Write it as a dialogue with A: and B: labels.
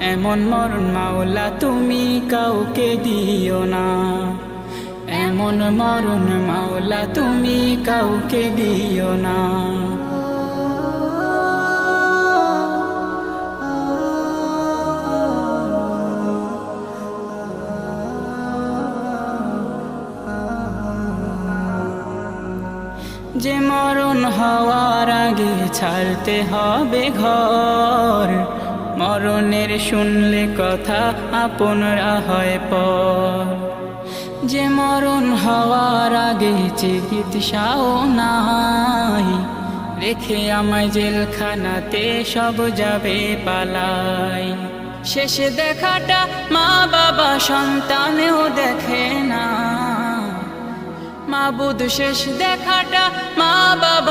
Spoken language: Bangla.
A: এমন মরণ মাওলা তুমি কাউকে দিও না। এমন মরণ মাওলা তুমি কাউকে দিও না। যে মরণ হওয়ার আগে ছাড়তে হবে ঘর মরণের শুনলে কথা আপনরা হয় পর। যে মরণ হওয়ার আগে চিকিৎসাও নাই, রেখে আমায় জেলখানাতে সব যাবে পালাই। শেষে দেখাটা মা বাবা সন্তানেও দেখে না। মাবুদ শেষ দেখাটা মা বাবা